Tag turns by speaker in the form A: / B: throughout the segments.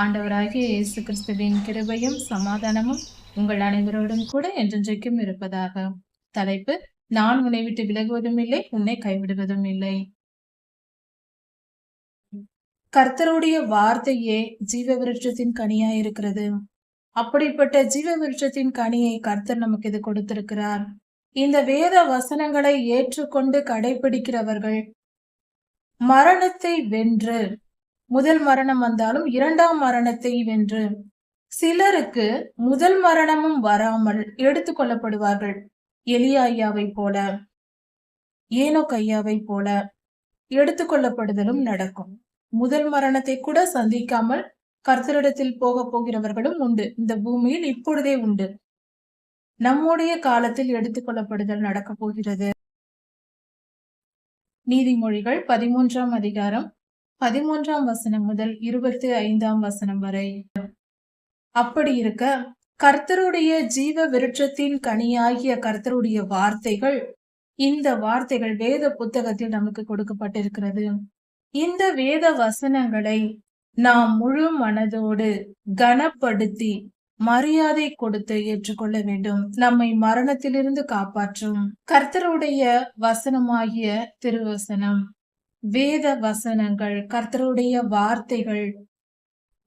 A: ஆண்டவராகிய இயேசு கிறிஸ்துவின் கிருபையும் சமாதானமும் உங்கள் அனைவரோடும் கூட என்றென்றைக்கும் இருப்பதாக. தலைப்பு நான் உன்னை விட்டு விலகுவதும் இல்லை உன்னை கைவிடுவதும் இல்லை. கர்த்தருடைய வார்த்தையே ஜீவ விருட்சத்தின் கனியா இருக்கிறது அப்படிப்பட்ட ஜீவ விருட்சத்தின் கனியை கர்த்தர் நமக்கு இது கொடுத்திருக்கிறார். இந்த வேத வசனங்களை ஏற்றுக்கொண்டு கடைபிடிக்கிறவர்கள் மரணத்தை வென்று முதல் மரணம் வந்தாலும் இரண்டாம் மரணத்தை வென்று சிலருக்கு முதல் மரணமும் வராமல் எடுத்துக் கொள்ளப்படுவார்கள். எலியா ஐயாவை போல ஏனோ கையாவை போல எடுத்துக்கொள்ளப்படுதலும் நடக்கும். முதல் மரணத்தை கூட சந்திக்காமல் கர்த்தரிடத்தில் போக போகிறவர்களும் உண்டு. இந்த பூமியில் இப்பொழுதே உண்டு. நம்முடைய காலத்தில் எடுத்துக்கொள்ளப்படுதல் நடக்க போகிறது. நீதிமொழிகள் பதிமூன்றாம் அதிகாரம் பதிமூன்றாம் வசனம் முதல் இருபத்தி ஐந்தாம் வசனம் வரை. அப்படி இருக்க கர்த்தருடைய ஜீவ விருட்சத்தின் கனியாகிய கர்த்தருடைய வார்த்தைகள் இந்த வார்த்தைகள் வேத புத்தகத்தில் நமக்கு கொடுக்கப்பட்டிருக்கிறது. இந்த வேத வசனங்களை நாம் முழு மனதோடு கனப்படுத்தி மரியாதை கொடுத்து ஏற்றுக்கொள்ள வேண்டும். நம்மை மரணத்திலிருந்து காப்பாற்றும் கர்த்தருடைய வசனமாகிய திருவசனம். வேத வசனங்கள் கர்த்தருடைய வார்த்தைகள்.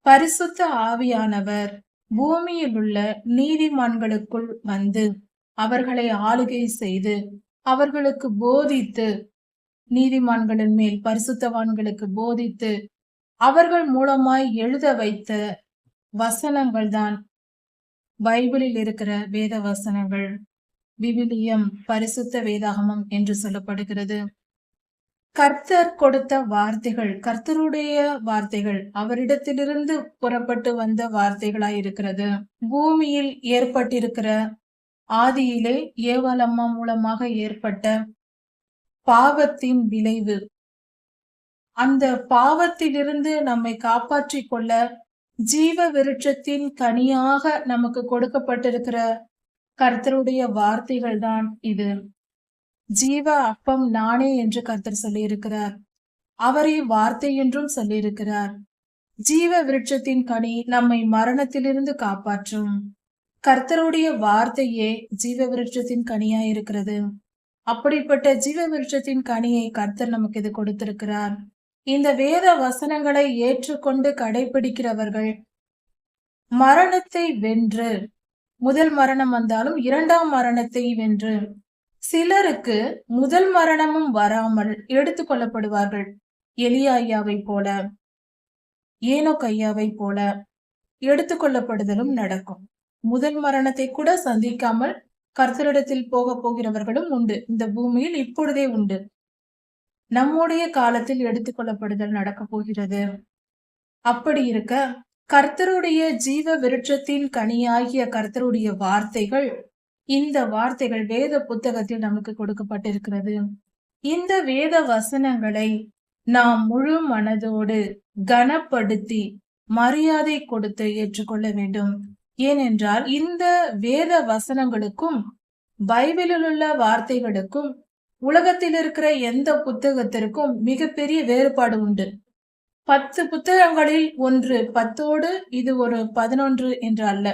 A: பரிசுத்த ஆவியானவர் பூமியில் உள்ள நீதிமான்களுக்குள் வந்து அவர்களை ஆளுகை செய்து அவர்களுக்கு போதித்து நீதிமான்களின் மேல் பரிசுத்தவான்களுக்கு போதித்து அவர்கள் மூலமாய் எழுத வைத்த வசனங்கள் தான் பைபிளில் இருக்கிற வேத வசனங்கள். விவிலியம் பரிசுத்த வேதாகமம் என்று சொல்லப்படுகிறது. கர்த்தர் கொடுத்த வார்த்தைகள் கர்த்தருடைய வார்த்தைகள் அவரிடத்திலிருந்து புறப்பட்டு வந்த வார்த்தைகளாய் இருக்கிறது. பூமியில் ஏற்பட்டிருக்கிற ஆதியிலே ஏவாலம்மா மூலமாக ஏற்பட்ட பாவத்தின் விளைவு. அந்த பாவத்திலிருந்து நம்மை காப்பாற்றி கொள்ள ஜீவ விருட்சத்தின் கனியாக நமக்கு கொடுக்கப்பட்டிருக்கிற கர்த்தருடைய வார்த்தைகள் தான் இது. ஜீவ அப்பம் நானே என்று கர்த்தர் சொல்லியிருக்கிறார். அவரே வார்த்தை என்றும் சொல்லியிருக்கிறார். ஜீவ விருட்சத்தின் கனி நம்மை மரணத்திலிருந்து காப்பாற்றும். கர்த்தருடைய வார்த்தையே ஜீவ விருட்சத்தின் கனியா இருக்கிறது அப்படிப்பட்ட ஜீவ விருட்சத்தின் கனியை கர்த்தர் நமக்கு இது கொடுத்திருக்கிறார். இந்த வேத வசனங்களை ஏற்றுக்கொண்டு கடைபிடிக்கிறவர்கள் மரணத்தை வென்று முதல் மரணம் வந்தாலும் இரண்டாம் மரணத்தை வென்று சிலருக்கு முதல் மரணமும் வராமல் எடுத்துக் கொள்ளப்படுவார்கள். எலியா ஐயாவை போல ஏனோ கையாவை போல எடுத்துக்கொள்ளப்படுதலும் நடக்கும். முதல் மரணத்தை கூட சந்திக்காமல் கர்த்தரிடத்தில் போக போகிறவர்களும் உண்டு. இந்த பூமியில் இப்பொழுதே உண்டு. நம்முடைய காலத்தில் எடுத்துக்கொள்ளப்படுதல் நடக்க போகிறது. அப்படி இருக்க கர்த்தருடைய ஜீவ விருட்சத்தின் கனியாகிய கர்த்தருடைய வார்த்தைகள் இந்த வார்த்தைகள் வேத புத்தகத்தில் நமக்கு கொடுக்கப்பட்டிருக்கிறது. இந்த வேத வசனங்களை நாம் முழு மனதோடு கனப்படுத்தி மரியாதை கொடுத்து ஏற்றுக்கொள்ள வேண்டும். ஏனென்றால் இந்த வேத வசனங்களுக்கும் பைபிளில் உள்ள வார்த்தைகளுக்கும் உலகத்தில் இருக்கிற எந்த புத்தகத்திற்கும் மிகப்பெரிய வேறுபாடு உண்டு. பத்து புத்தகங்களில் ஒன்று பத்தோடு இது ஒரு பதினொன்று என்று அல்ல.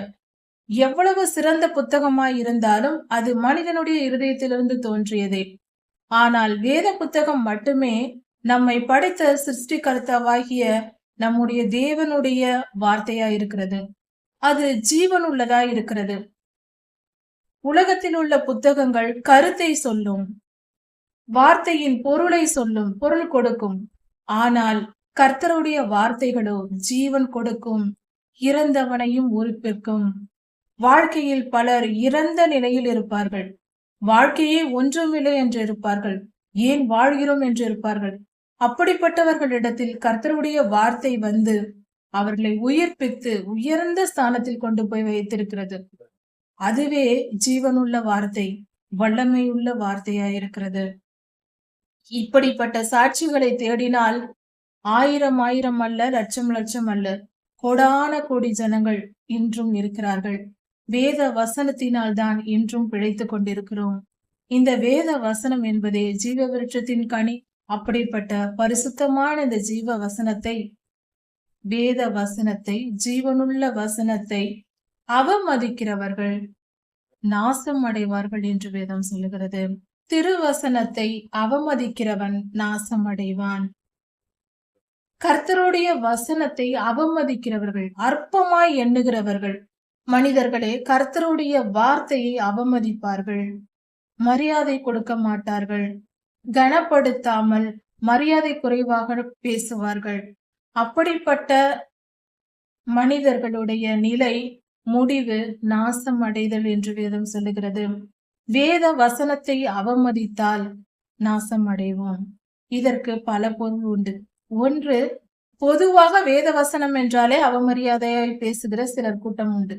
A: எவ்வளவு சிறந்த புத்தகமாய் இருந்தாலும் அது மனிதனுடைய இருதயத்திலிருந்து தோன்றியதே. ஆனால் வேத புத்தகம் மட்டுமே நம்மை படைத்த சிருஷ்டிகர்த்தாவாகிய நம்முடைய தேவனுடைய வார்த்தையா இருக்கிறது அது ஜீவன் உள்ளதா இருக்கிறது உலகத்தில் உள்ள புத்தகங்கள் கருத்தை சொல்லும் வார்த்தையின் பொருளை சொல்லும் பொருள் கொடுக்கும். ஆனால் கர்த்தருடைய வார்த்தைகளோ ஜீவன் கொடுக்கும் இறந்தவனையும் உறுப்பிற்கும். வாழ்க்கையில் பலர் இறந்த நிலையில் இருப்பார்கள். வாழ்க்கையே ஒன்றுமில்லை என்று இருப்பார்கள். ஏன் வாழ்கிறோம் என்று இருப்பார்கள்? அப்படிப்பட்டவர்களிடத்தில் கர்த்தருடைய வார்த்தை வந்து அவர்களை உயிர்ப்பித்து உயர்ந்த ஸ்தானத்தில் கொண்டு போய் வைத்திருக்கிறது. அதுவே ஜீவனுள்ள வார்த்தை வல்லமையுள்ள வார்த்தையா இருக்கிறது. இப்படிப்பட்ட சாட்சிகளை தேடினால் ஆயிரம் ஆயிரம் அல்ல லட்சம் லட்சம் அல்ல கோடான கோடி ஜனங்கள் இன்றும் இருக்கிறார்கள். வேத வசனத்தினால் தான் இன்றும் பிழைத்துக் கொண்டிருக்கிறோம். இந்த வேத வசனம் என்பதே ஜீவ விருட்சத்தின் கனி. அப்படிப்பட்ட பரிசுத்தமான இந்த ஜீவ வசனத்தை வேத வசனத்தை ஜீவனுள்ள வசனத்தை அவமதிக்கிறவர்கள் நாசம் அடைவார்கள் என்று வேதம் சொல்லுகிறது. திருவசனத்தை அவமதிக்கிறவன் நாசம் அடைவான் கர்த்தருடைய வசனத்தை அவமதிக்கிறவர்கள் அற்பமாய் எண்ணுகிறவர்கள் மனிதர்களே கர்த்தருடைய வார்த்தையை அவமதிப்பார்கள். மரியாதை கொடுக்க மாட்டார்கள். கனப்படுத்தாமல் மரியாதை குறைவாக பேசுவார்கள். அப்படிப்பட்ட மனிதர்களுடைய நிலை முடிவு நாசம் அடைதல் என்று வேதம் சொல்லுகிறது. வேத வசனத்தை அவமதித்தால் நாசம் அடைவோம் இதற்கு பல பொருள் உண்டு. ஒன்று பொதுவாக வேத வசனம் என்றாலே அவமரியாதையாய் பேசுகிற சிலர் கூட்டம் உண்டு.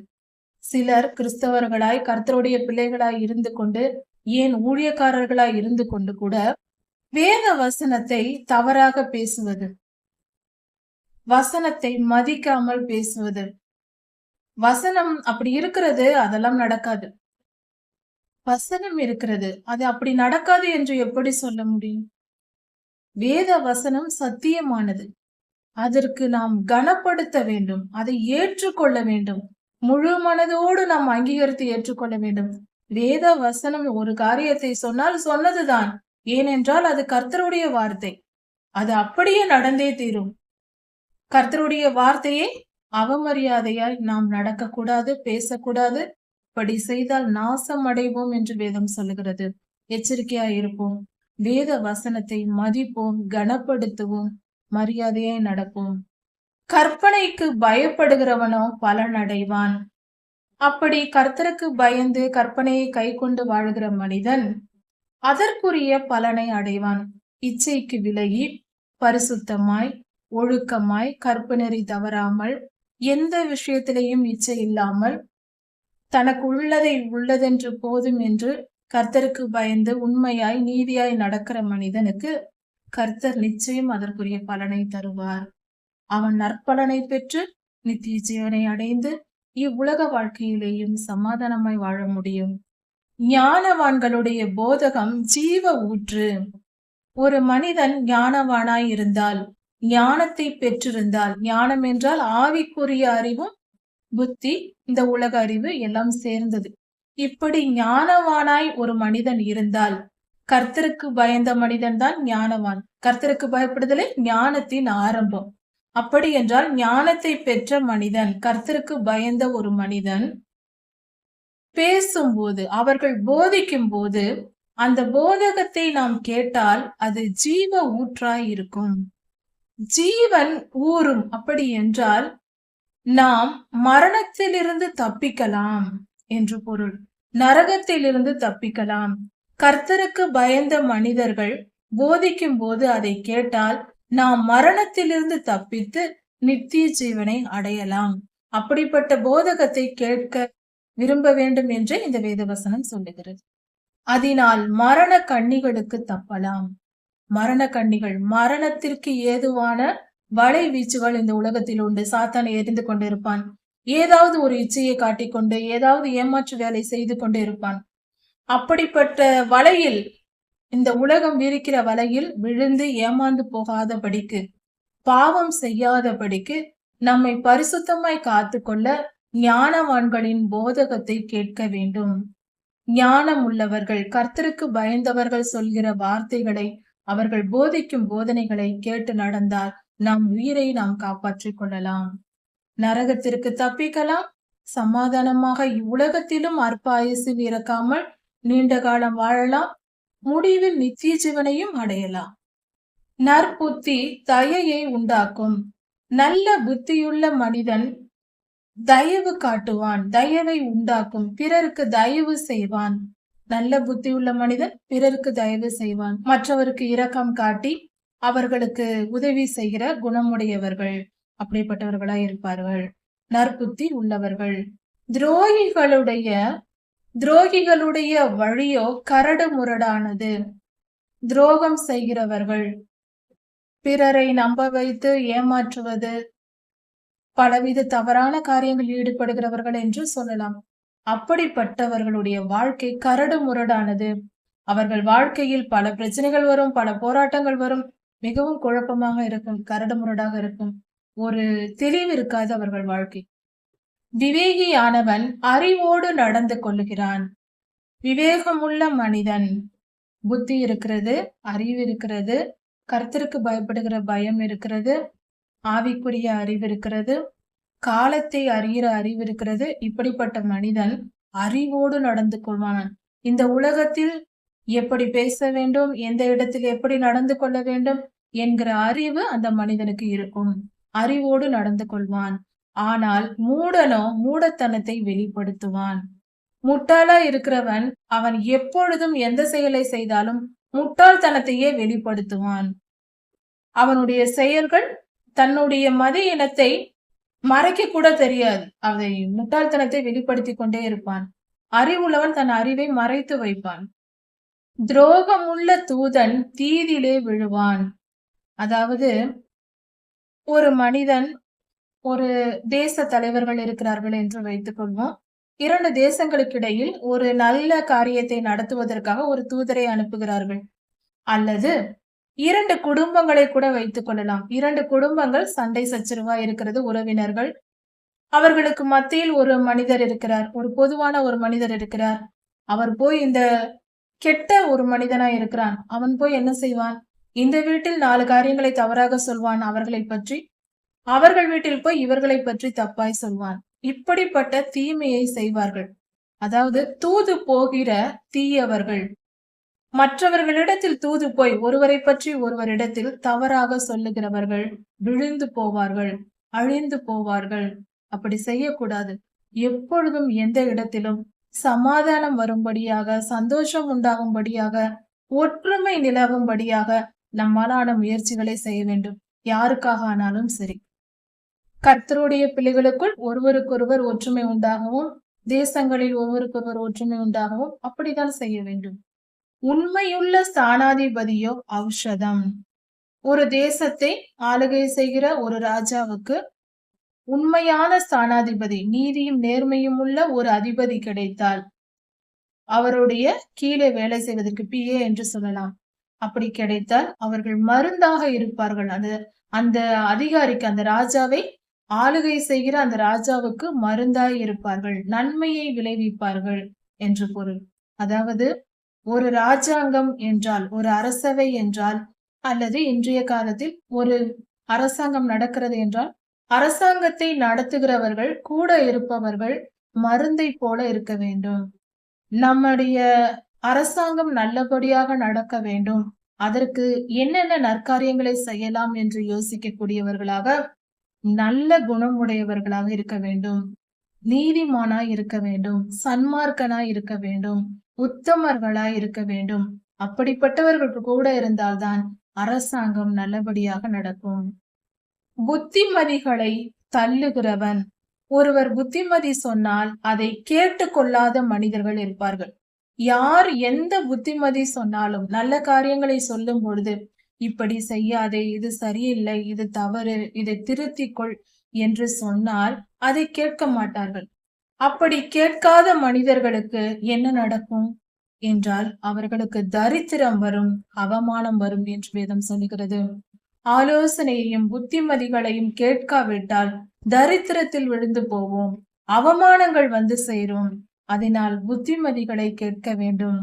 A: சிலர் கிறிஸ்தவர்களாய் கர்த்தருடைய பிள்ளைகளாய் இருந்து கொண்டு ஏன் ஊழியக்காரர்களாய் இருந்து கொண்டு கூட வேத வசனத்தை தவறாக பேசுவது வசனத்தை மதிக்காமல் பேசுவது. வசனம் அப்படி இருக்கிறது அதெல்லாம் நடக்காது. வசனம் இருக்கிறது அது அப்படி நடக்காது என்று எப்படி சொல்ல முடியும்? வேத வசனம் சத்தியமானது. அதற்கு நாம் கனப்படுத்த வேண்டும் அதை ஏற்றுக்கொள்ள வேண்டும். முழு மனதோடு நாம் அங்கீகரித்து ஏற்றுக்கொள்ள வேண்டும். வேத வசனம் ஒரு காரியத்தை சொன்னால் சொன்னதுதான் ஏனென்றால் அது கர்த்தருடைய வார்த்தை. அது அப்படியே நடந்தே தீரும். கர்த்தருடைய வார்த்தையை அவமரியாதையாய் நாம் நடக்கக்கூடாது பேசக்கூடாது. இப்படி செய்தால் நாசம் அடைவோம் என்று வேதம் சொல்லுகிறது. எச்சரிக்கையாய் இருப்போம். வேத வசனத்தை மதிப்போம் கனப்படுத்துவோம். மரியாதையே நடக்கும். கற்பனைக்கு பயப்படுகிறவனோ பலன் அடைவான். அப்படி கர்த்தருக்கு பயந்து கற்பனையை கை கொண்டு வாழ்கிற மனிதன் அதற்குரிய பலனை அடைவான். இச்சைக்கு விலகி பரிசுத்தமாய் ஒழுக்கமாய் கற்பு தவறாமல் எந்த விஷயத்திலையும் இச்சை இல்லாமல் தனக்கு உள்ளதை உள்ளதென்று போதும் என்று கர்த்தருக்கு பயந்து உண்மையாய் நீதியாய் நடக்கிற மனிதனுக்கு கர்த்தர் நிச்சயம் அதற்குரிய பலனை தருவார். அவன் நற்பலனை பெற்று நித்திய ஜீவனை அடைந்து இவ்வுலக வாழ்க்கையிலேயும் சமாதானமாய் வாழ முடியும். ஞானவான்களுடைய போதகம் ஜீவ ஊற்று. ஒரு மனிதன் ஞானவானாய் இருந்தால் ஞானத்தை பெற்றிருந்தால் ஞானம் என்றால் ஆவிக்குரிய அறிவும் புத்தி இந்த உலக அறிவு எல்லாம் சேர்ந்தது. இப்படி ஞானவானாய் ஒரு மனிதன் இருந்தால் கர்த்தருக்கு பயந்த மனிதன் தான் ஞானவான். கர்த்தருக்கு பயப்படுதலே ஞானத்தின் ஆரம்பம். அப்படி என்றால் ஞானத்தை பெற்ற மனிதன் கர்த்தருக்கு பயந்த ஒரு மனிதன் பேசும்போது அவர்கள் போதிக்கும் போது அந்த போதகத்தை நாம் கேட்டால் அது ஜீவ ஊற்றாய் இருக்கும். ஜீவன் ஊறும். அப்படி என்றால் நாம் மரணத்திலிருந்து தப்பிக்கலாம் என்று பொருள். நரகத்திலிருந்து தப்பிக்கலாம். கர்த்தருக்கு பயந்த மனிதர்கள் போதிக்கும் போது அதை கேட்டால் நாம் மரணத்திலிருந்து தப்பித்து நித்திய ஜீவனை அடையலாம். அப்படிப்பட்ட போதகத்தை கேட்க விரும்ப வேண்டும் என்று இந்த வேதவசனம் சொல்லுகிறது. அதனால் மரண கண்ணிகளுக்கு தப்பலாம். மரண கண்ணிகள் மரணத்திற்கு ஏதுவான வலை வீச்சுகள் இந்த உலகத்தில் உண்டு. சாத்தானை எரிந்து கொண்டிருப்பான். ஏதாவது ஒரு இச்சையை காட்டிக்கொண்டு ஏதாவது ஏமாற்று வேலை செய்து கொண்டு இருப்பான் அப்படிப்பட்ட வலையில் இந்த உலகம் விரிக்கிற வலையில் விழுந்து ஏமாந்து போகாதபடிக்கு பாவம் செய்யாதபடிக்கு நம்மை பரிசுத்தமாய் காத்து கொள்ள ஞானவான்களின் போதகத்தை கேட்க வேண்டும். ஞானம் உள்ளவர்கள் கர்த்தருக்கு பயந்தவர்கள் சொல்கிற வார்த்தைகளை அவர்கள் போதிக்கும் போதனைகளை கேட்டு நடந்தால் நம் உயிரை நாம் காப்பாற்றிக் கொள்ளலாம். நரகத்திற்கு தப்பிக்கலாம். சமாதானமாக இவ்வுலகத்திலும் அற்பாயுசில் இறக்காமல் நீண்ட காலம் வாழலாம். முடிவில் நித்திய ஜீவனையும் அடையலாம். நற்புத்தி தயையை உண்டாக்கும். நல்ல புத்தியுள்ள மனிதன் தயவு காட்டுவான். தயவை உண்டாக்கும். பிறருக்கு தயவு செய்வான். நல்ல புத்தியுள்ள மனிதன் பிறருக்கு தயவு செய்வான். மற்றவருக்கு இரக்கம் காட்டி அவர்களுக்கு உதவி செய்கிற குணமுடையவர்கள் அப்படிப்பட்டவர்களா இருப்பார்கள். நற்புத்தி உள்ளவர்கள். துரோகிகளுடைய துரோகிகளுடைய வழியோ கரடு முரடானது. துரோகம் செய்கிறவர்கள். பிறரை நம்ப வைத்து ஏமாற்றுவது. பலவித தவறான காரியங்களில் ஈடுபடுகிறவர்கள் என்று சொல்லலாம். அப்படிப்பட்டவர்களுடைய வாழ்க்கை கரடு முரடானது. அவர்கள் வாழ்க்கையில் பல பிரச்சனைகள் வரும் பல போராட்டங்கள் வரும். மிகவும் குழப்பமாக இருக்கும் கரடு முரடாக இருக்கும். ஒரு தெளிவு இருக்காது அவர்கள் வாழ்க்கை. விவேகியானவன் அறிவோடு நடந்து கொள்ளுகிறான். விவேகமுள்ள மனிதன். புத்தி இருக்கிறது அறிவு இருக்கிறது கருத்திற்கு பயப்படுகிற பயம் இருக்கிறது ஆவிக்குரிய அறிவு இருக்கிறது காலத்தை அறிகிற அறிவு இருக்கிறது. இப்படிப்பட்ட மனிதன் அறிவோடு நடந்து கொள்வான். இந்த உலகத்தில் எப்படி பேச வேண்டும் எந்த இடத்தில் எப்படி நடந்து கொள்ள வேண்டும் என்கிற அறிவு அந்த மனிதனுக்கு இருக்கும். அறிவோடு நடந்து கொள்வான். ஆனால் மூடனோ மூடத்தனத்தை வெளிப்படுத்துவான். முட்டாளா இருக்கிறவன் அவன் எப்பொழுதும் எந்த செயலை செய்தாலும் முட்டாள்தனத்தையே வெளிப்படுத்துவான். அவனுடைய செயல்கள் தன்னுடைய மத இனத்தை மறைக்க கூட தெரியாது. அதை முட்டாள்தனத்தை வெளிப்படுத்தி கொண்டே இருப்பான். அறிவுள்ளவன் தன் அறிவை மறைத்து வைப்பான். துரோகமுள்ள தூதன் தீதிலே விழுவான். அதாவது ஒரு மனிதன் ஒரு தேச தலைவர்கள் இருக்கிறார்கள் என்று வைத்துக் கொள்வோம். இரண்டு தேசங்களுக்கு இடையில் ஒரு நல்ல காரியத்தை நடத்துவதற்காக ஒரு தூதரை அனுப்புகிறார்கள். அல்லது இரண்டு குடும்பங்களை கூட வைத்துக் கொள்ளலாம். இரண்டு குடும்பங்கள் சண்டை சச்சரவா இருக்கிறது உறவினர்கள். அவர்களுக்கு மத்தியில் ஒரு மனிதர் இருக்கிறார் ஒரு பொதுவான ஒரு மனிதர் இருக்கிறார். அவர் போய் இந்த கெட்ட ஒரு மனிதனா இருக்கிறான். அவன் போய் என்ன செய்வான்? இந்த வீட்டில் நாலு காரியங்களை தவறாக சொல்வான். அவர்களை பற்றி அவர்கள் வீட்டில் போய் இவர்களை பற்றி தப்பாய் சொல்வான் இப்படிப்பட்ட தீமையை செய்வார்கள். அதாவது தூது போகிற தீயவர்கள். மற்றவர்களிடத்தில் தூது போய் ஒருவரை பற்றி ஒருவரிடத்தில் தவறாக சொல்லுகிறவர்கள் விழுந்து போவார்கள் அழிந்து போவார்கள். அப்படி செய்யக்கூடாது. எப்பொழுதும் எந்த இடத்திலும் சமாதானம் வரும்படியாக சந்தோஷம் உண்டாகும்படியாக ஒற்றுமை நிலவும்படியாக நம்மாலான முயற்சிகளை செய்ய வேண்டும். யாருக்காக ஆனாலும் சரி. கர்த்தருடைய பிள்ளைகளுக்குள் ஒருவருக்கொருவர் ஒற்றுமை உண்டாகவும் தேசங்களில் ஒவ்வொருக்கொருவர் ஒற்றுமை உண்டாகவும் அப்படித்தான் செய்ய வேண்டும். உண்மையுள்ள ஸ்தானாதிபதியோ ஔஷதம். ஒரு தேசத்தை ஆளுகை செய்கிற ஒரு ராஜாவுக்கு உண்மையான ஸ்தானாதிபதி நீதியும் நேர்மையும் உள்ள ஒரு அதிபதி கிடைத்தால் அவருடைய கீழே வேலை செய்வதற்கு பிஏ என்று சொல்லலாம். அப்படி கிடைத்தால் அவர்கள் மருந்தாக இருப்பார்கள். அந்த அந்த அதிகாரிக்கு அந்த ராஜாவை ஆளுகை செய்கிற அந்த ராஜாவுக்கு மருந்தாய் இருப்பார்கள் நன்மையை விளைவிப்பார்கள் என்று பொருள். அதாவது ஒரு ராஜாங்கம் என்றால் ஒரு அரசவை என்றால் அல்லது இன்றைய காலத்தில் ஒரு அரசாங்கம் நடக்கிறது என்றால் அரசாங்கத்தை நடத்துகிறவர்கள் கூட இருப்பவர்கள் மருந்தை போல இருக்க வேண்டும். நம்முடைய அரசாங்கம் நல்லபடியாக நடக்க வேண்டும். அதற்கு என்னென்ன நற்காரியங்களை செய்யலாம் என்று யோசிக்கக்கூடியவர்களாக நல்ல குணமுடையவர்களாக இருக்க வேண்டும். நீதிமானாய் இருக்க வேண்டும். சன்மார்க்கனாய் இருக்க வேண்டும். உத்தமர்களாய் இருக்க வேண்டும். அப்படிப்பட்டவர்கள் கூட இருந்தால்தான் அரசாங்கம் நல்லபடியாக நடக்கும். புத்திமதிகளை தள்ளுகிறவன். ஒருவர் புத்திமதி சொன்னால் அதை கேட்டுக்கொள்ளாத மனிதர்கள் இருப்பார்கள். யார் எந்த புத்திமதி சொன்னாலும் நல்ல காரியங்களை சொல்லும் பொழுது இப்படி செய்யாதே இது சரியில்லை இது தவறு இதை திருத்திக்கொள் என்று சொன்னால் அதை கேட்க மாட்டார்கள். அப்படி கேட்காத மனிதர்களுக்கு என்ன நடக்கும்? என்றால் அவர்களுக்கு தரித்திரம் வரும் அவமானம் வரும் என்று வேதம் சொல்லுகிறது. ஆலோசனையையும் புத்திமதிகளையும் கேட்காவிட்டால் தரித்திரத்தில் விழுந்து போவோம் அவமானங்கள் வந்து சேரும். அதனால் புத்திமதிகளை கேட்க வேண்டும்.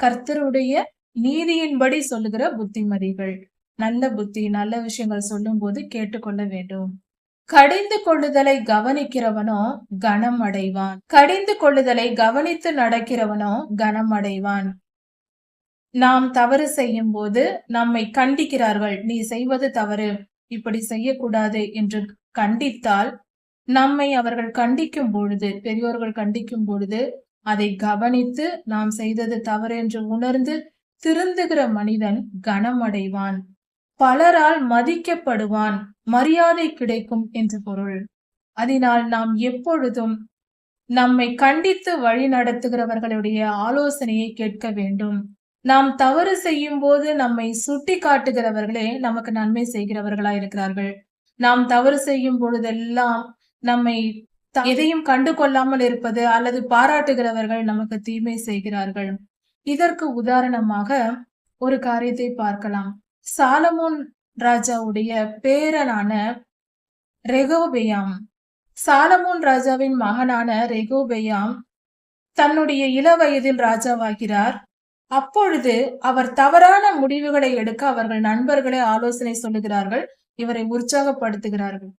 A: கர்த்தருடைய நீதியின்படி சொல்லுகிற புத்திமதிகள். நல்ல புத்தி நல்ல விஷயங்கள் சொல்லும் போது கேட்டுக்கொள்ள வேண்டும். கடிந்து கொள்ளுதலை கவனிக்கிறவனோ கனம் அடைவான். கடிந்து கொள்ளுதலை கவனித்து நடக்கிறவனோ கனம் அடைவான். நாம் தவறு செய்யும் போது நம்மை கண்டிக்கிறார்கள். நீ செய்வது தவறு. இப்படி செய்யக்கூடாது என்று கண்டித்தால் நம்மை அவர்கள் கண்டிக்கும் பொழுது பெரியோர்கள் கண்டிக்கும் பொழுது அதை கவனித்து நாம் செய்தது தவறு என்று உணர்ந்து திருந்துகிற மனிதன் கனமடைவான். பலரால் மதிக்கப்படுவான். மரியாதை கிடைக்கும் என்று பொருள். அதனால் நாம் எப்பொழுதும் நம்மை கண்டித்து வழி நடத்துகிறவர்களுடைய ஆலோசனையை கேட்க வேண்டும். நாம் தவறு செய்யும் போது நம்மை சுட்டி காட்டுகிறவர்களே நமக்கு நன்மை செய்கிறவர்களா இருக்கிறார்கள். நாம் தவறு செய்யும் பொழுதெல்லாம் நம்மை எதையும் கண்டு கொள்ளாமல் இருப்பது அல்லது பாராட்டுகிறவர்கள் நமக்கு தீமை செய்கிறார்கள். இதற்கு உதாரணமாக ஒரு காரியத்தை பார்க்கலாம். சாலமோன் ராஜாவுடைய பேரனான ரெகோபெயாம். சாலமோன் ராஜாவின் மகனான ரெகோபெயாம் தன்னுடைய இளவயதில் ராஜாவாகிறார். அப்பொழுது அவர் தவறான முடிவுகளை எடுக்க அவர்கள் நண்பர்களே ஆலோசனை சொல்லுகிறார்கள். இவரை உற்சாகப்படுத்துகிறார்கள்.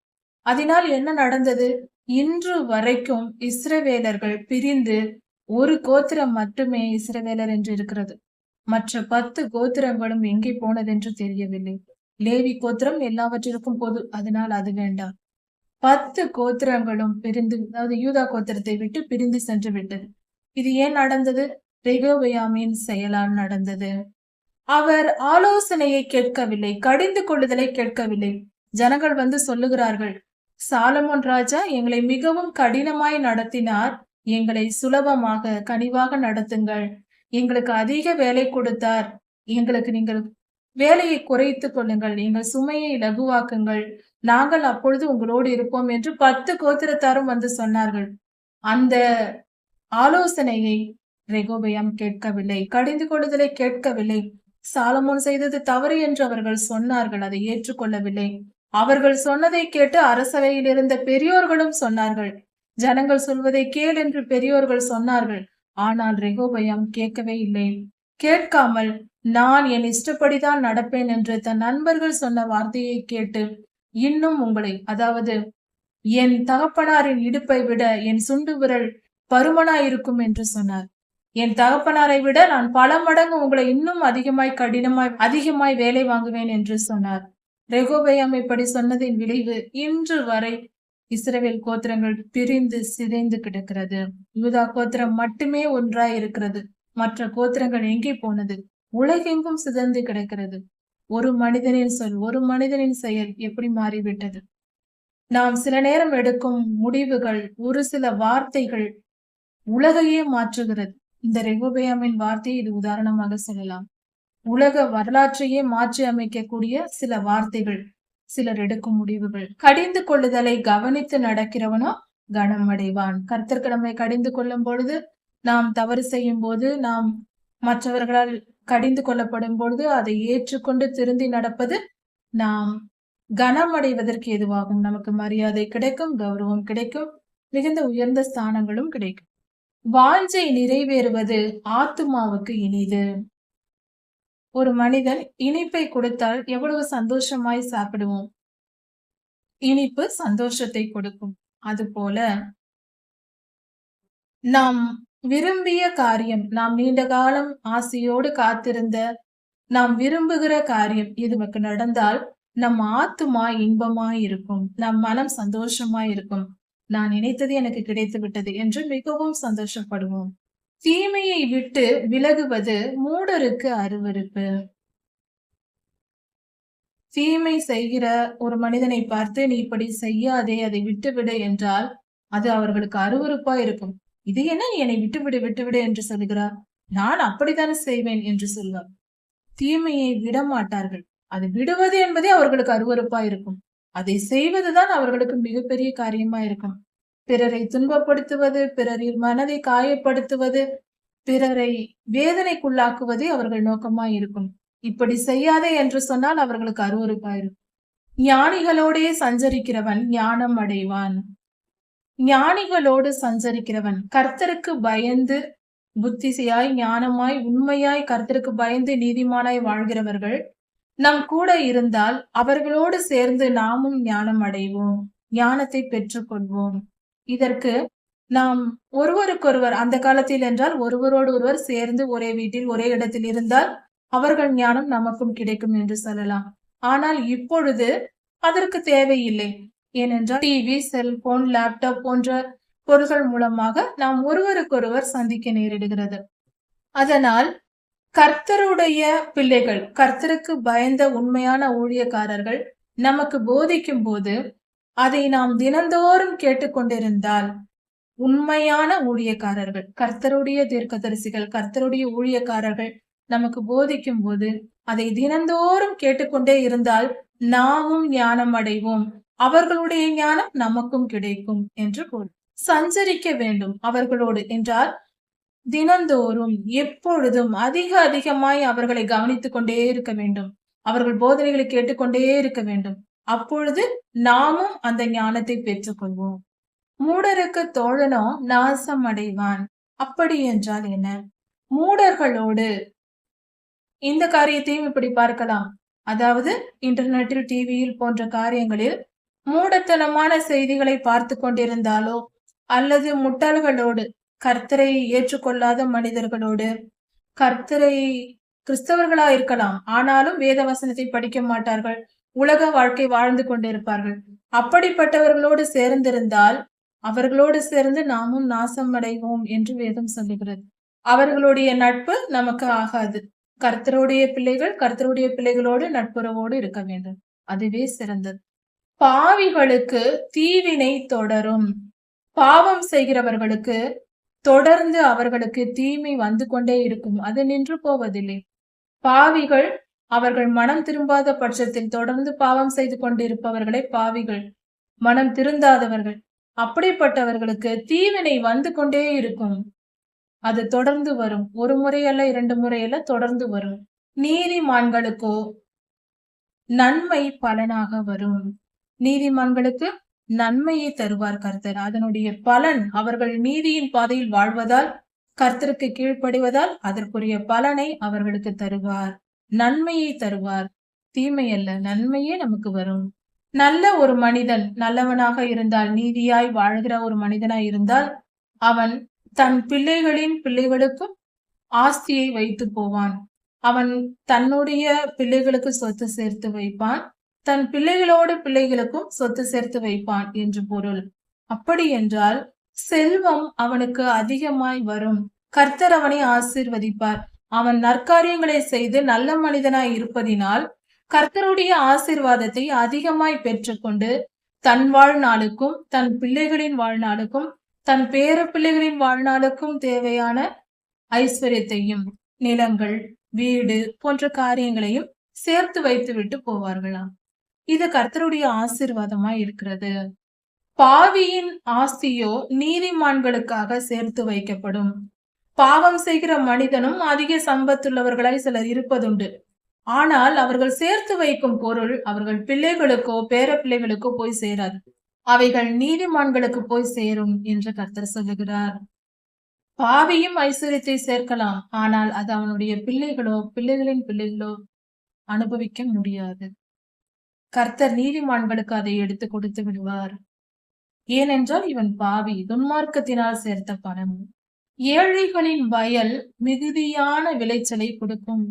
A: அதனால் என்ன நடந்தது? இன்று வரைக்கும் இஸ்ரவேலர்கள் பிரிந்து ஒரு கோத்திரம் மட்டுமே இஸ்ரவேலர் என்று இருக்கிறது. மற்ற பத்து கோத்திரங்களும் எங்கே போனதென்று தெரியவில்லை. லேவி கோத்திரம் எல்லாவற்றிற்கும் போது அதனால் அது வேண்டாம். பத்து கோத்திரங்களும் பிரிந்து அதாவது யூதா கோத்திரத்தை விட்டு பிரிந்து சென்று விட்டது. இது ஏன் நடந்தது? ரெகோபயாமின் செயலால் நடந்தது. அவர் ஆலோசனையை கேட்கவில்லை கடிந்து கொள்ளுதலை கேட்கவில்லை. ஜனங்கள் வந்து சொல்லுகிறார்கள் சாலமோன் ராஜா எங்களை மிகவும் கடினமாய் நடத்தினார் எங்களை சுலபமாக கனிவாக நடத்துங்கள். எங்களுக்கு அதிக வேலை கொடுத்தார். எங்களுக்கு நீங்கள் வேலையை குறைத்துக் கொள்ளுங்கள். எங்கள் சுமையை லகுவாக்குங்கள் நாங்கள் அப்பொழுது உங்களோடு இருப்போம் என்று பத்து கோத்திரத்தாரும் வந்து சொன்னார்கள். அந்த ஆலோசனையை ரெகோபயம் கேட்கவில்லை. கடிந்து கொள்ளுதலை கேட்கவில்லை. சாலமோன் செய்தது தவறு என்று அவர்கள் சொன்னார்கள். அதை ஏற்றுக்கொள்ளவில்லை. அவர்கள் சொன்னதை கேட்டு அரசவையில் இருந்த பெரியோர்களும் சொன்னார்கள். ஜனங்கள் சொல்வதை கேள் என்று பெரியோர்கள் சொன்னார்கள். ஆனால் ரெகோபயம் கேட்கவே இல்லை. கேட்காமல் நான் என் இஷ்டப்படிதான் நடப்பேன் என்று தன் நண்பர்கள் சொன்ன வார்த்தையை கேட்டு இன்னும் உங்களை அதாவது என் தகப்பனாரின் இடுப்பை விட என் சுண்டு விரல் பருமனாயிருக்கும் என்று சொன்னார். என் தகப்பனாரை விட நான் பல மடங்கு உங்களை இன்னும் அதிகமாய் கடினமாய் அதிகமாய் வேலை வாங்குவேன் என்று சொன்னார். ரெகோபயம் இப்படி சொன்னதின் விளைவு இன்று வரை இஸ்ரவேல் கோத்திரங்கள் பிரிந்து சிதைந்து கிடக்கிறது. யூதா கோத்திரம் மட்டுமே ஒன்றாய் இருக்கிறது. மற்ற கோத்திரங்கள் எங்கே போனது? உலகெங்கும் சிதைந்து கிடக்கிறது. ஒரு மனிதனின் சொல் ஒரு மனிதனின் செயல் எப்படி மாறிவிட்டது? நாம் சில நேரம் எடுக்கும் முடிவுகள் ஒரு சில வார்த்தைகள் உலகையே மாற்றுகிறது. இந்த ரெகுபயாமின் வார்த்தையை இது உதாரணமாக சொல்லலாம். உலக வரலாற்றையே மாற்றி அமைக்கக்கூடிய சில வார்த்தைகள். சிலர் எடுக்கும் முடிவுகள். கடிந்து கொள்ளுதலை கவனித்து நடக்கிறவனோ கனம் அடைவான் கர்த்தர் நம்மை கடிந்து கொள்ளும் பொழுது நாம் தவறு செய்யும் போது நாம் மற்றவர்களால் கடிந்து கொள்ளப்படும் பொழுது அதை ஏற்றுக்கொண்டு திருந்தி நடப்பது நாம் கனம் அடைவதற்கு எதுவாகும்? நமக்கு மரியாதை கிடைக்கும் கௌரவம் கிடைக்கும் மிகுந்த உயர்ந்த ஸ்தானங்களும் கிடைக்கும். வாஞ்சை நிறைவேறுவது ஆத்துமாவுக்கு இனிது. ஒரு மனிதன் இனிப்பை கொடுத்தால் எவ்வளவு சந்தோஷமாய் சாப்பிடுவோம்? இனிப்பு சந்தோஷத்தை கொடுக்கும். அதுபோல நாம் விரும்பிய காரியம் நாம் நீண்ட காலம் ஆசையோடு காத்திருந்த நாம் விரும்புகிற காரியம் இது நமக்கு நடந்தால் நம் ஆத்துமா இன்பமாய் இருக்கும். நம் மனம் சந்தோஷமாய் இருக்கும். நான் நினைத்தது எனக்கு கிடைத்து விட்டது என்று மிகவும் சந்தோஷப்படுவோம். தீமையை விட்டு விலகுவது மூடருக்கு அருவருப்பு. தீமை செய்கிற ஒரு மனிதனை பார்த்து நீ இப்படி செய்யாதே அதை விட்டுவிடு என்றால் அது அவர்களுக்கு அருவருப்பா இருக்கும். இது என்ன? நீ என்னை விட்டுவிடு விட்டுவிடு என்று சொல்கிறார் நான் அப்படித்தானே செய்வேன் என்று சொல்வார். தீமையை விட மாட்டார்கள். அது விடுவது என்பதே அவர்களுக்கு அருவருப்பா இருக்கும். அதை செய்வதுதான் அவர்களுக்கு மிகப்பெரிய காரியமா இருக்கும். பிறரை துன்பப்படுத்துவது பிறரின் மனதை காயப்படுத்துவது பிறரை வேதனைக்குள்ளாக்குவதே அவர்கள் நோக்கமாய் இருக்கும் இப்படி செய்யாதே என்று சொன்னால் அவர்களுக்கு அருவருப்பாயிருக்கும் ஞானிகளோடே சஞ்சரிக்கிறவன் ஞானம் அடைவான். ஞானிகளோடு சஞ்சரிக்கிறவன் கர்த்தருக்கு பயந்து புத்திசையாய் ஞானமாய் உண்மையாய் கர்த்தருக்கு பயந்து நீதிமானாய் வாழ்கிறவர்கள் நம் கூட இருந்தால் அவர்களோடு சேர்ந்து நாமும் ஞானம் அடைவோம் ஞானத்தை பெற்றுக்கொள்வோம். இதற்கு நாம் ஒருவருக்கொருவர் அந்த காலத்தில் என்றால் ஒருவரோடு ஒருவர் சேர்ந்து ஒரே வீட்டில் ஒரே இடத்தில் இருந்தால் அவர்கள் ஞானம் நமக்கும் கிடைக்கும் என்று சொல்லலாம். ஆனால் இப்பொழுது அதற்கு தேவையில்லை. ஏனென்றால் டிவி செல்போன் லேப்டாப் போன்ற பொருள்கள் மூலமாக நாம் ஒருவருக்கொருவர் சந்திக்க நேரிடுகிறது. அதனால் கர்த்தருடைய பிள்ளைகள் கர்த்தருக்கு பயந்த உண்மையான ஊழியக்காரர்கள் நமக்கு போதிக்கும் போது அதை நாம் தினந்தோறும் கேட்டுக்கொண்டிருந்தால் உண்மையான ஊழியக்காரர்கள் கர்த்தருடைய தீர்க்கதரிசிகள் கர்த்தருடைய ஊழியக்காரர்கள் நமக்கு போதிக்கும் போது அதை தினந்தோறும் கேட்டுக்கொண்டே இருந்தால் நாமும் ஞானம் அடைவோம். அவர்களுடைய ஞானம் நமக்கும் கிடைக்கும் என்று கூறு சஞ்சரிக்க வேண்டும் அவர்களோடு என்றால் தினந்தோறும் எப்பொழுதும் அதிக அதிகமாய் அவர்களை கவனித்துக் கொண்டே இருக்க வேண்டும். அவர்கள் போதனைகளை கேட்டுக்கொண்டே இருக்க வேண்டும். அப்பொழுது நாமும் அந்த ஞானத்தை பெற்றுக்கொள்வோம். மூடருக்கு தோழனோ நாசம் அடைவான் அப்படி என்றால் என்ன? மூடர்களோடு இந்த காரியத்தையும் இப்படி பார்க்கலாம். அதாவது இன்டர்நெட்டில் டிவியில் போன்ற காரியங்களில் மூடத்தனமான செய்திகளை பார்த்து கொண்டிருந்தாலோ அல்லது முட்டாள்களோடு கர்த்தரை ஏற்றுக்கொள்ளாத மனிதர்களோடு கர்த்தரை கிறிஸ்தவர்களா இருக்கலாம் ஆனாலும் வேத வசனத்தை படிக்க மாட்டார்கள். உலக வாழ்க்கை வாழ்ந்து கொண்டிருப்பார்கள். அப்படிப்பட்டவர்களோடு சேர்ந்திருந்தால் அவர்களோடு சேர்ந்து நாமும் நாசம் அடைவோம் என்று வேதம் சொல்லுகிறது. அவர்களுடைய நட்பு நமக்கு ஆகாது. கர்த்தருடைய பிள்ளைகள் கர்த்தருடைய பிள்ளைகளோடு நட்புறவோடு இருக்க வேண்டும். அதுவே சிறந்தது. பாவிகளுக்கு தீவினை தொடரும். பாவம் செய்கிறவர்களுக்கு தொடர்ந்து அவர்களுக்கு தீமை வந்து கொண்டே இருக்கும். அது நின்று போவதில்லை. பாவிகள் அவர்கள் மனம் திரும்பாத பட்சத்தில் தொடர்ந்து பாவம் செய்து கொண்டிருப்பவர்களே பாவிகள். மனம் திருந்தாதவர்கள். அப்படிப்பட்டவர்களுக்கு தீவினை வந்து கொண்டே இருக்கும். அது தொடர்ந்து வரும். ஒரு முறையல்ல இரண்டு முறையல்ல தொடர்ந்து வரும். நீதிமான்களுக்கோ நன்மை பலனாக வரும். நீதிமான்களுக்கு நன்மையை தருவார் கர்த்தர். அதனுடைய பலன் அவர்கள் நீதியின் பாதையில் வாழ்வதால் கர்த்தருக்கு கீழ்ப்படிவதால் அதற்குரிய பலனை அவர்களுக்கு தருவார். நன்மையை தருவார். தீமை அல்ல நன்மையே நமக்கு வரும். நல்ல ஒரு மனிதன் நல்லவனாக இருந்தால் நீதியாய் வாழ்கிற ஒரு மனிதனாய் இருந்தால் அவன் தன் பிள்ளைகளின் பிள்ளைகளுக்கும் ஆஸ்தியை வைத்து போவான். அவன் தன்னுடைய பிள்ளைகளுக்கு சொத்து சேர்த்து வைப்பான். தன் பிள்ளைகளோடு பிள்ளைகளுக்கும் சொத்து சேர்த்து வைப்பான் என்று பொருள். அப்படி என்றால் செல்வம் அவனுக்கு அதிகமாய் வரும். கர்த்தர் அவனை ஆசிர்வதிப்பார். அவன் நற்காரியங்களை செய்து நல்ல மனிதனாய் இருப்பதினால் கர்த்தருடைய ஆசீர்வாதத்தை அதிகமாய் பெற்றுக்கொண்டு தன் வாழ்நாளுக்கும் தன் பிள்ளைகளின் வாழ்நாளுக்கும் தன் பேர பிள்ளைகளின் வாழ்நாளுக்கும் தேவையான ஐஸ்வர்யத்தையும் நிலங்கள் வீடு போன்ற காரியங்களையும் சேர்த்து வைத்து விட்டு போவார்களாம். இது கர்த்தருடைய ஆசீர்வாதமாய் இருக்கிறது. பாவியின் ஆஸ்தியோ நீதிமான்களுக்காக சேர்த்து வைக்கப்படும். பாவம் செய்கிற மனிதனும் அதிக சம்பத்துள்ளவர்களாய் சிலர் இருப்பதுண்டு. ஆனால் அவர்கள் சேர்த்து வைக்கும் பொருள் அவர்கள் பிள்ளைகளுக்கோ பேர பிள்ளைகளுக்கோ போய் சேராது. அவைகள் நீதிமான்களுக்கு போய் சேரும் என்று கர்த்தர் சொல்லுகிறார். பாவியும் ஐஸ்வர்யத்தை சேர்க்கலாம் ஆனால் அது அவனுடைய பிள்ளைகளோ பிள்ளைகளின் பிள்ளைகளோ அனுபவிக்க முடியாது. கர்த்தர் நீதிமான்களுக்கு அதை எடுத்து கொடுத்து விடுவார். ஏனென்றால் இவன் பாவி துன்மார்க்கத்தினால் சேர்த்த பணம். ஏழைகளின் வயல் மிகுதியான விளைச்சலை கொடுக்கும்.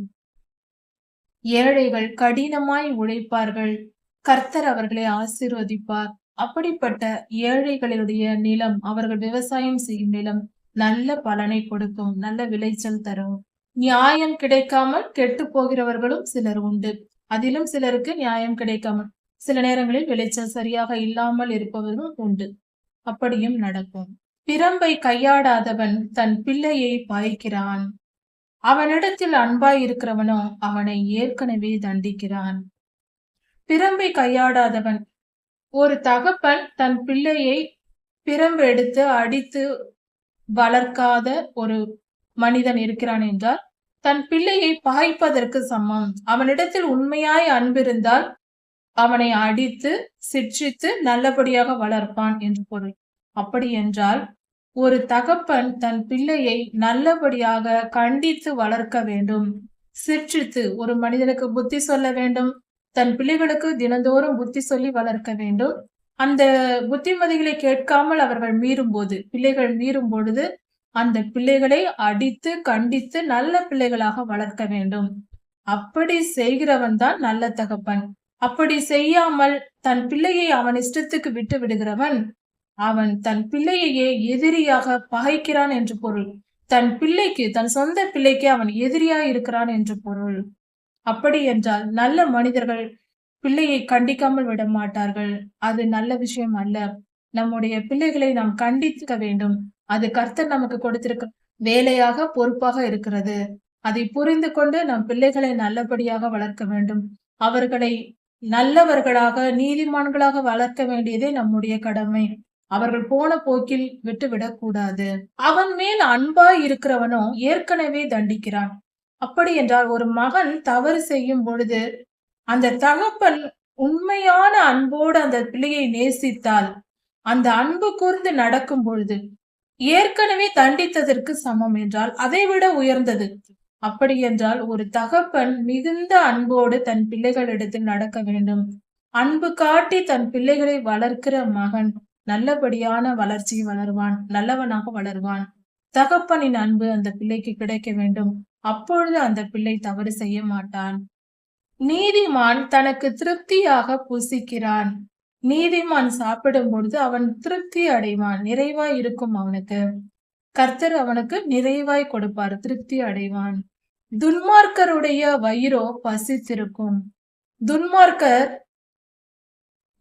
A: ஏழைகள் கடினமாய் உழைப்பார்கள். கர்த்தர் அவர்களை ஆசீர்வதிப்பார். அப்படிப்பட்ட ஏழைகளுடைய நிலம் அவர்கள் விவசாயம் செய்யும் நிலம் நல்ல பலனை கொடுக்கும் நல்ல விளைச்சல் தரும். நியாயம் கிடைக்காமல் கெட்டு போகிறவர்களும் சிலர் உண்டு. அதிலும் சிலருக்கு நியாயம் கிடைக்காமல் சில நேரங்களில் விளைச்சல் சரியாக இல்லாமல் இருப்பவர்களும் உண்டு. அப்படியும் நடக்கும். பிரம்பை கையாடாதவன் தன் பிள்ளையை பாய்க்கிறான். அவனிடத்தில் அன்பாய் இருக்கிறவனோ அவனை ஏற்கனவே தண்டிக்கிறான். பிரம்பை கையாடாதவன் ஒரு தகப்பன் தன் பிள்ளையை பிரம்பு எடுத்து அடித்து வளர்க்காத ஒரு மனிதன் இருக்கிறான் என்றால் தன் பிள்ளையை பாய்ப்பதற்கு சமம். அவனிடத்தில் உண்மையாய் அன்பிருந்தால் அவனை அடித்து சிற்றித்து நல்லபடியாக வளர்ப்பான் என்று பொருள். அப்படி என்றால் ஒரு தகப்பன் தன் பிள்ளையை நல்லபடியாக கண்டித்து வளர்க்க வேண்டும். சிற்றித்து ஒரு மனிதனுக்கு புத்தி சொல்ல வேண்டும். தன் பிள்ளைகளுக்கு தினந்தோறும் புத்தி சொல்லி வளர்க்க வேண்டும். அந்த புத்திமதிகளை கேட்காமல் அவர்கள் மீறும் போது பிள்ளைகள் மீறும் பொழுது அந்த பிள்ளைகளை அடித்து கண்டித்து நல்ல பிள்ளைகளாக வளர்க்க வேண்டும். அப்படி செய்கிறவன் தான் நல்ல தகப்பன். அப்படி செய்யாமல் தன் பிள்ளையை அவன் இஷ்டத்துக்கு விட்டு விடுகிறவன் அவன் தன் பிள்ளையையே எதிரியாக பகைக்கிறான் என்று பொருள். தன் பிள்ளைக்கு தன் சொந்த பிள்ளைக்கு அவன் எதிரியா இருக்கிறான் என்று பொருள். அப்படி என்றால் நல்ல மனிதர்கள் பிள்ளையை கண்டிக்காமல் விட மாட்டார்கள். அது நல்ல விஷயம் அல்ல. நம்முடைய பிள்ளைகளை நாம் கண்டிக்க வேண்டும். அது கர்த்தர் நமக்கு கொடுத்திருக்க வேலையாக பொறுப்பாக இருக்கிறது. அதை புரிந்து கொண்டு நம் பிள்ளைகளை நல்லபடியாக வளர்க்க வேண்டும். அவர்களை நல்லவர்களாக நீதிமான்களாக வளர்க்க வேண்டியதே நம்முடைய கடமை. அவர்கள் போன போக்கில் விட்டுவிடக் கூடாது அவன் மேல் அன்பாய் இருக்கிறவனோ ஏற்கனவே தண்டிக்கிறான். அப்படி என்றால் ஒரு மகன் தவறு செய்யும் பொழுது அந்த தகப்பன் உண்மையான அன்போடு அந்த பிள்ளையை நேசித்தால் அந்த அன்பு கூர்ந்து நடக்கும் பொழுது ஏற்கனவே தண்டித்ததற்கு சமம் என்றால் அதைவிட உயர்ந்தது. அப்படி என்றால் ஒரு தகப்பன் மிகுந்த அன்போடு தன் பிள்ளைகளிடத்தில் நடக்க வேண்டும். அன்பு காட்டி தன் பிள்ளைகளை வளர்க்கிற மகன் நல்லபடியான வளர்ச்சி வளருவான் நல்லவனாக வளருவான். தகப்பனின் அன்பு அந்த பிள்ளைக்கு கிடைக்க வேண்டும். அப்பொழுது அந்த பிள்ளை தவறு செய்ய மாட்டான். நீதிமான் தனக்கு திருப்தியாக புசிக்கிறான். நீதிமான் சாப்பிடும் பொழுது அவன் திருப்தி அடைவான். நிறைவாய் இருக்கும் அவனுக்கு. கர்த்தர் அவனுக்கு நிறைவாய் கொடுப்பார். திருப்தி அடைவான். துன்மார்க்கருடைய வயிறோ பசித்திருக்கும். துன்மார்க்கர்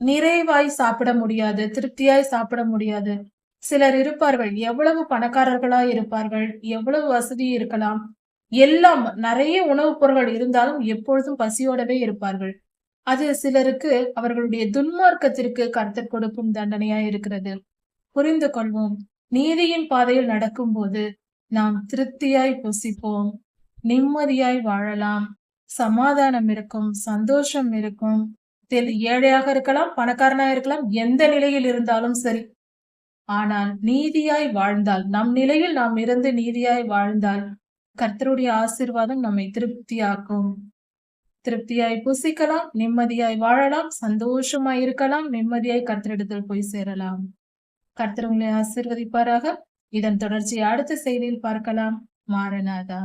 A: நிறைவாய் சாப்பிட முடியாது திருப்தியாய் சாப்பிட முடியாது. சிலர் இருப்பார்கள் எவ்வளவு பணக்காரர்களாய் இருப்பார்கள் எவ்வளவு வசதி இருக்கலாம். எல்லாம் நிறைய உணவுப் பொருட்கள் இருந்தாலும் எப்பொழுதும் பசியோடவே இருப்பார்கள். அது சிலருக்கு அவர்களுடைய துன்மார்க்கத்திற்கு கர்த்தர் கொடுக்கும் தண்டனையாய் இருக்கிறது. புரிந்து கொள்வோம். நீதியின் பாதையில் நடக்கும்போது நாம் திருப்தியாய் புசிப்போம் நிம்மதியாய் வாழலாம். சமாதானம் இருக்கும் சந்தோஷம் இருக்கும். ஏழையாக இருக்கலாம் பணக்காரனா இருக்கலாம் எந்த நிலையில் இருந்தாலும் சரி. ஆனால் நீதியாய் வாழ்ந்தால் நம் நிலையில் நாம் இருந்து நீதியாய் வாழ்ந்தால் கர்த்தருடைய ஆசீர்வாதம் நம்மை திருப்தியாக்கும். திருப்தியாய் புசிக்கலாம் நிம்மதியாய் வாழலாம் சந்தோஷமாய் இருக்கலாம் நிம்மதியாய் கர்த்தரிடத்தில் போய் சேரலாம். கர்த்தர் உங்களை ஆசீர்வதிப்பாராக. இதன் தொடர்ச்சி அடுத்த செய்தியில் பார்க்கலாம். மாரநாதா